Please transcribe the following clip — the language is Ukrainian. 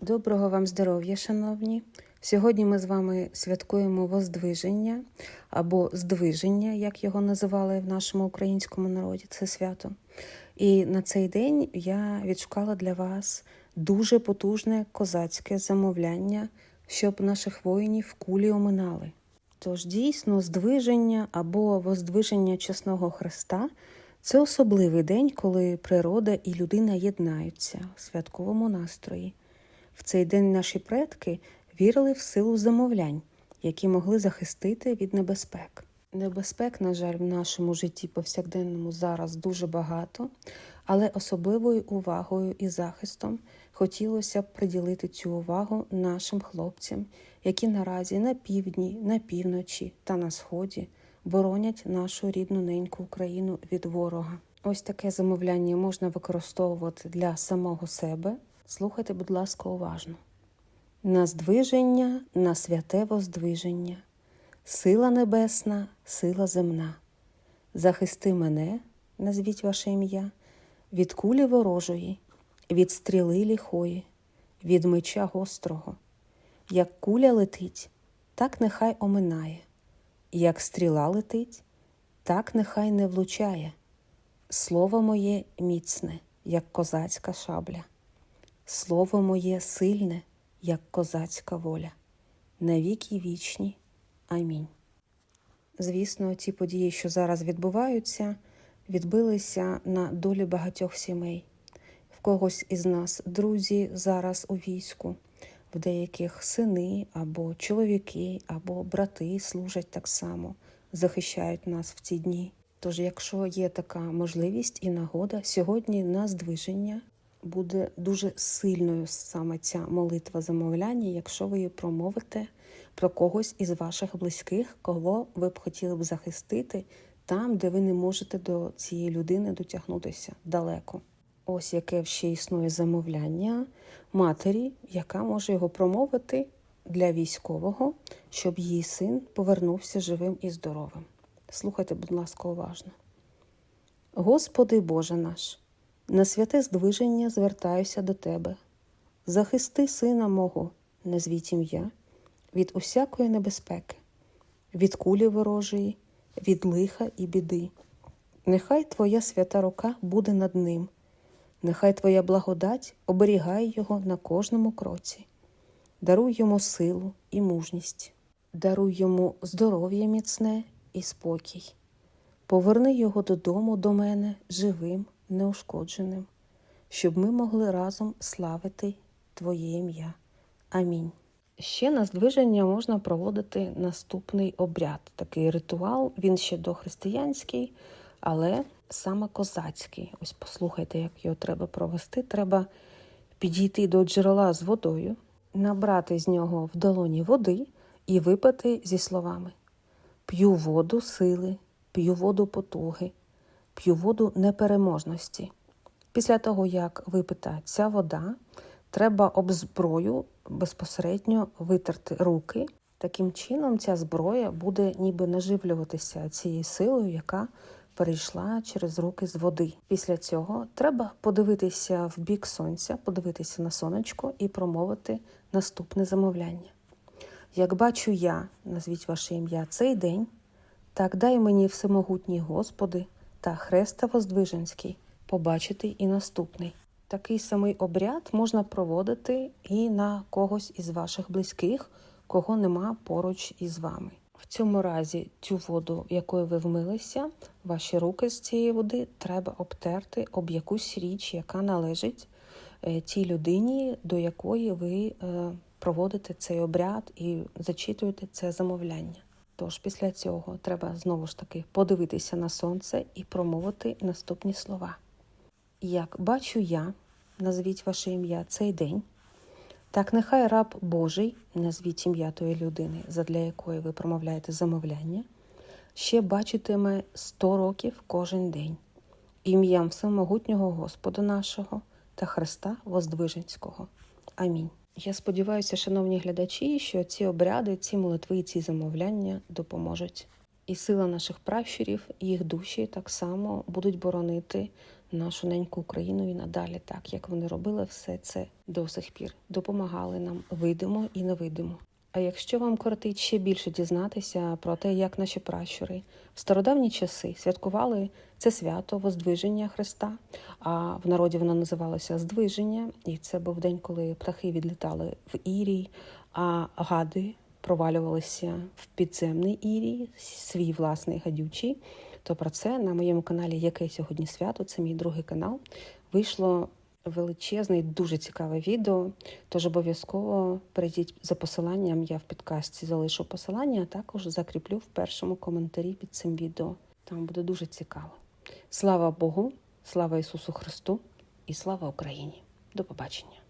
Доброго вам здоров'я, шановні! Сьогодні ми з вами святкуємо Воздвиження або Здвиження, як його називали в нашому українському народі. Це свято. І на цей день я відшукала для вас дуже потужне козацьке замовляння, щоб наших воїнів кулі оминали. Тож дійсно, здвиження або воздвиження чесного Христа це особливий день, коли природа і людина єднаються в святковому настрої. В цей день наші предки вірили в силу замовлянь, які могли захистити від небезпек. Небезпек, на жаль, в нашому житті повсякденному зараз дуже багато, але особливою увагою і захистом хотілося б приділити цю увагу нашим хлопцям, які наразі на півдні, на півночі та на сході боронять нашу рідну неньку Україну від ворога. Ось таке замовляння можна використовувати для самого себе. Слухайте, будь ласка, уважно. На здвиження, на святе воздвиження, сила небесна, сила земна. Захисти мене, назвіть ваше ім'я, від кулі ворожої, від стріли ліхої, від меча гострого. Як куля летить, так нехай оминає, як стріла летить, так нехай не влучає. Слово моє міцне, як козацька шабля. Слово моє сильне, як козацька воля, навіки вічні. Амінь. Звісно, ті події, що зараз відбуваються, відбилися на долі багатьох сімей. В когось із нас друзі зараз у війську, в деяких сини або чоловіки, або брати служать так само, захищають нас в ці дні. Тож, якщо є така можливість і нагода, сьогодні на здвиження буде дуже сильною саме ця молитва замовляння, якщо ви її промовите про когось із ваших близьких, кого ви б хотіли б захистити там, де ви не можете до цієї людини дотягнутися далеко. Ось яке ще існує замовляння матері, яка може його промовити для військового, щоб її син повернувся живим і здоровим. Слухайте, будь ласка, уважно. Господи Боже наш, на святе здвиження звертаюся до Тебе. Захисти сина мого, назвіть ім'я, від усякої небезпеки, від кулі ворожої, від лиха і біди. Нехай Твоя свята рука буде над ним, нехай Твоя благодать оберігає його на кожному кроці. Даруй йому силу і мужність, даруй йому здоров'я міцне і спокій. Поверни його додому до мене живим, неушкодженим, щоб ми могли разом славити Твоє ім'я. Амінь. Ще на здвиження можна проводити наступний обряд, такий ритуал, він ще дохристиянський, але саме козацький. Ось послухайте, як його треба провести. Треба підійти до джерела з водою, набрати з нього в долоні води і випити зі словами: П'ю воду сили, п'ю воду потуги, п'ю воду непереможності. Після того, як випита ця вода, треба об зброю безпосередньо витерти руки. Таким чином, ця зброя буде ніби наживлюватися цією силою, яка перейшла через руки з води. Після цього треба подивитися в бік сонця, подивитися на сонечко і промовити наступне замовляння. Як бачу я, назвіть ваше ім'я, цей день, так дай мені всемогутній Господи та Хреста Воздвиженський побачити і наступний. Такий самий обряд можна проводити і на когось із ваших близьких, кого нема поруч із вами. В цьому разі цю воду, якою ви вмилися, ваші руки з цієї води треба обтерти об якусь річ, яка належить е, тій людині, до якої ви е, проводите цей обряд і зачитуєте це замовляння. Тож після цього треба знову ж таки подивитися на сонце і промовити наступні слова. Як бачу я, назвіть ваше ім'я цей день, так нехай раб Божий, назвіть ім'я тої людини, задля якої ви промовляєте замовляння, ще бачитиме сто років кожен день, ім'ям всемогутнього Господа нашого та Христа Воздвиженського. Амінь. Я сподіваюся, шановні глядачі, що ці обряди, ці молитви і ці замовляння допоможуть. І сила наших пращурів, їх душі так само будуть боронити нашу неньку Україну і надалі, так як вони робили все це до сих пір, допомагали нам видимо і невидимо. А якщо вам кортить ще більше дізнатися про те, як наші пращури в стародавні часи святкували це свято Воздвиження Христа, а в народі воно називалося Здвиження, і це був день, коли птахи відлітали в Ірій, а гади провалювалися в підземний Ірій, свій власний гадючий. То про це на моєму каналі Яке сьогодні свято, це мій другий канал, вийшло величезне і дуже цікаве відео. Тож обов'язково перейдіть за посиланням. Я в підкасті залишу посилання, а також закріплю в першому коментарі під цим відео. Там буде дуже цікаво. Слава Богу, слава Ісусу Христу і слава Україні! До побачення!